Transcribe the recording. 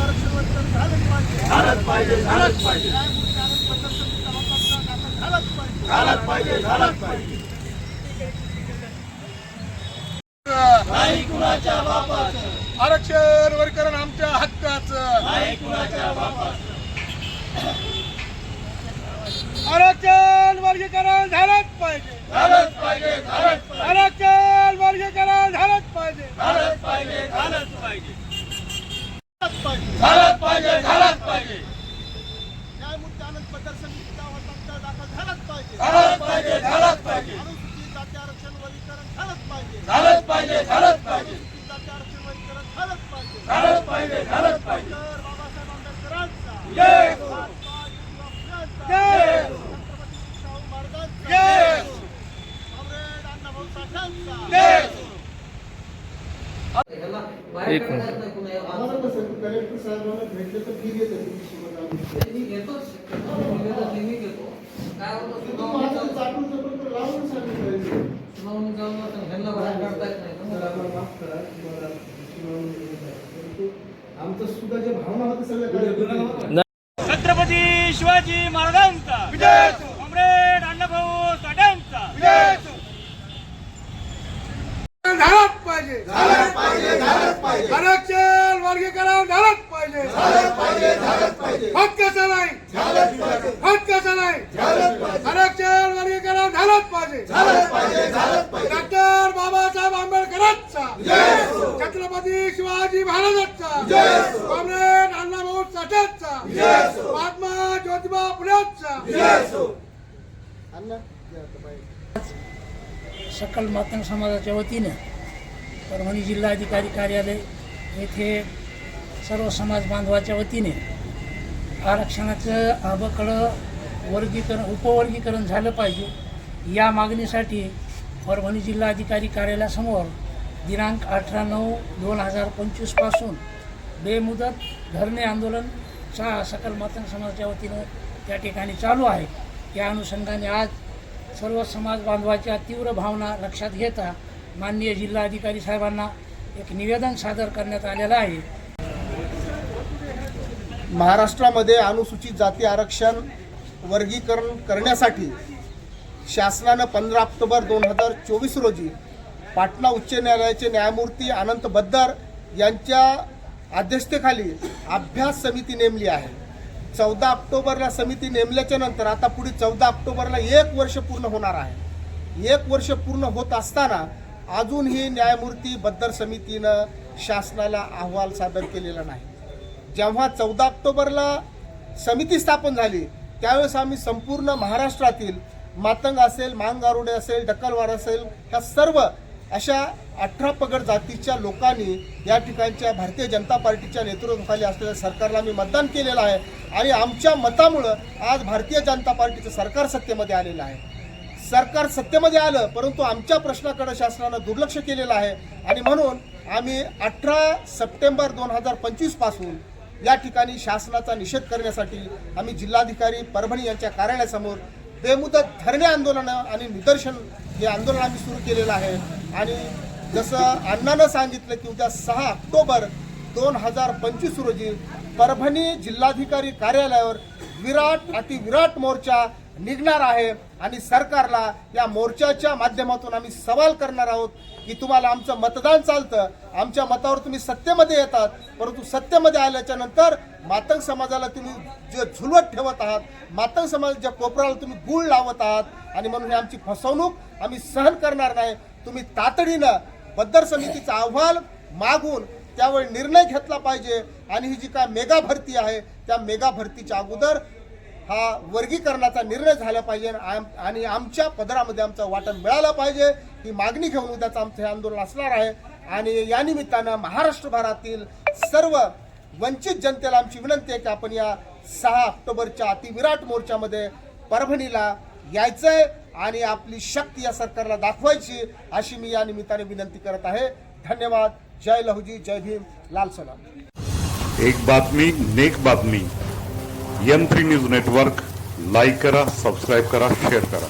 झालंच पाहिजे. झालंच पाहिजे झालंच पाहिजे. न्यायमूर्ती आनंद पद्धतीचा लोकांचा दाखल झालाच पाहिजे? झालंच पाहिजे झालंच पाहिजे नाही कुणाच्या बापाचं. आरक्षण वर्करण आमच्या हक्काचं. नाही कुणाच्या बापाचं. आरक्षण वर्गीकरण झालंच पाहिजे. झालंच पाहिजे झालंच पाहिजे. आरक्षण वर्गीकरण झालंच पाहिजे. झालंच पाहिजे झालंच पाहिजे झालंच पाहिजे झालंच पाहिजे झालंच पाहिजे न्यायमूर्ती आनंद पद्धत समितीचा वरचा दाखल झालाच पाहिजे झालंच पाहिजे झालंच पाहिजे झालंच पाहिजे झालंच पाहिजे झालंच पाहिजे झालंच पाहिजे हो. हो. हो. एक मिनिट काय होतं चाटून चटून तर लावून सांगितलं सुनावणी जाऊन आता ह्यांना बाहेर काढता येत नाही तर ना. आम्हाला माफ करा तुम्हाला सुनावणी दिली नाही. परंतु आमचं सुद्धा जे भावना होते सगळ्या छत्रपती शिवाजी महाराजांचा. विजय कॉम्रेड अण्णाभाऊ साठ्यांचा झालंच पाहिजे. झालंच पाहिजे झालंच पाहिजे. आरक्षण वर्गीकरण झालंच पाहिजे. झालंच पाहिजे झालंच पाहिजे हक्काचं नाही झालंच पाहिजे हक्काचं नाही झालंच पाहिजे आरक्षण वर्गीकरण झालंच पाहिजे झालंच पाहिजे झालंच पाहिजे डॉक्टर बाबासाहेब हो. छत्रपती शिवाजी महाराजांचा. कॉम्रेड अण्णाभाऊ हो. महात्मा ज्योतिबा फुलेंचा. सकल मातंग समाजाच्या वतीनं परभणी जिल्हाधिकारी कार्यालय येथे सर्व समाज बांधवाच्या वतीने आरक्षणाचं आबकडं वर्गीकरण उपवर्गीकरण झालं पाहिजे. या मागणीसाठी परभणी जिल्हाधिकारी कार्यालयासमोर दिनांक अठरा नऊ दोन हजार पंचवीसपासून बेमुदत धरणे आंदोलन सा सकल मातंग समाजाच्या वतीनं त्या ठिकाणी चालू आहे. या अनुषंगाने आज सर्व समाज बांधवाच्या तीव्र भावना लक्षात घेता माननीय जिल्हाधिकारी साहेबांना एक निवेदन सादर करण्यात आलेलं आहे. महाराष्ट्रामध्ये अनुसूचित जाती आरक्षण वर्गीकरण करण्यासाठी शासनानं पंधरा ऑक्टोबर दोन हजार चोवीस रोजी पाटणा उच्च न्यायालयाचे न्यायमूर्ती अनंत बद्दर यांच्या अध्यक्षतेखाली अभ्यास समिती नेमली आहे. चौदा ऑक्टोबरला समिती नेमल्याच्या नंतर आता पुढे चौदा ऑक्टोबरला एक वर्ष पूर्ण होणार आहे. एक वर्ष पूर्ण होत असताना अजूनही न्यायमूर्ती बद्दर समितीनं शासनाला अहवाल सादर केलेला नाही. जेव्हा चौदा ऑक्टोबरला समिती स्थापन झाली त्यावेळेस आम्ही संपूर्ण महाराष्ट्रातील मातंग असेल मांगारुडे असेल डकलवाड असेल ह्या सर्व अशा अठरा पगड जातीच्या लोकांनी या ठिकाणच्या भारतीय जनता पार्टीच्या नेतृत्वाखाली असलेल्या सरकारला आम्ही मतदान केलेलं आहे. आणि आमच्या मतामुळं आज भारतीय जनता पार्टीचं सरकार सत्तेमध्ये आलेलं आहे. सरकार सत्तेमध्ये आलं परंतु आमच्या प्रश्नाकडे शासनानं दुर्लक्ष केलेलं आहे. आणि म्हणून आम्ही अठरा सप्टेंबर दोन हजार पंचवीसपासून या ठिकाणी शासनाचा निषेध करण्यासाठी आम्ही जिल्हाधिकारी परभणी यांच्या कार्यालयासमोर बेमुदत धरणे आंदोलन आणि निदर्शन हे आंदोलन आम्ही सुरू केलेलं आहे. आणि जसं अण्णानं सांगितलं की उद्या सहा ऑक्टोबर दोन हजार पंचवीस रोजी परभणी जिल्हाधिकारी कार्यालयावर विराट अतिविराट मोर्चा निघणार आहे आणि सरकारला या मोर्चाच्या माध्यमातून आम्ही सवाल करणार आहोत की तुम्हाला आमचं मतदान चालतं आमच्या मतावर तुम्ही सत्तेमध्ये येतात परंतु सत्तेमध्ये आल्याच्यानंतर मातंग समाजाला तुम्ही जे झुलवत ठेवत आहात मातंग समाजाच्या कोपराला तुम्ही गुळ लावत आहात आणि म्हणून आमची फसवणूक आम्ही सहन करणार नाही तुम्ही तातडीनं बद्दर समितीचा अहवाल मागून त्यावेळी निर्णय घेतला पाहिजे आणि ही जी काय मेगा भरती आहे त्या मेगा भरतीच्या अगोदर हा वर्गीकरणाचा निर्णय झाला पाहिजे आम- आणि आमच्या पदरामध्ये आमचं वाटण मिळालं पाहिजे. ही मागणी घेऊन उद्याचं आमचं हे आंदोलन असणार आहे. आणि या निमित्तानं महाराष्ट्रभरातील सर्व वंचित जनतेला आमची विनंती आहे की आपण या सहा ऑक्टोबरच्या अतिविराट मोर्चामध्ये परभणीला यायचं आहे आणि आपली शक्ती या सरकारला दाखवायची अशी मी या निमित्ताने विनंती करत आहे. धन्यवाद. जय लहुजी. जय भीम. लाल सलाम. एक बातमी नेक बातमी. M three news network like करा सबस्क्राईब करा शेअर करा.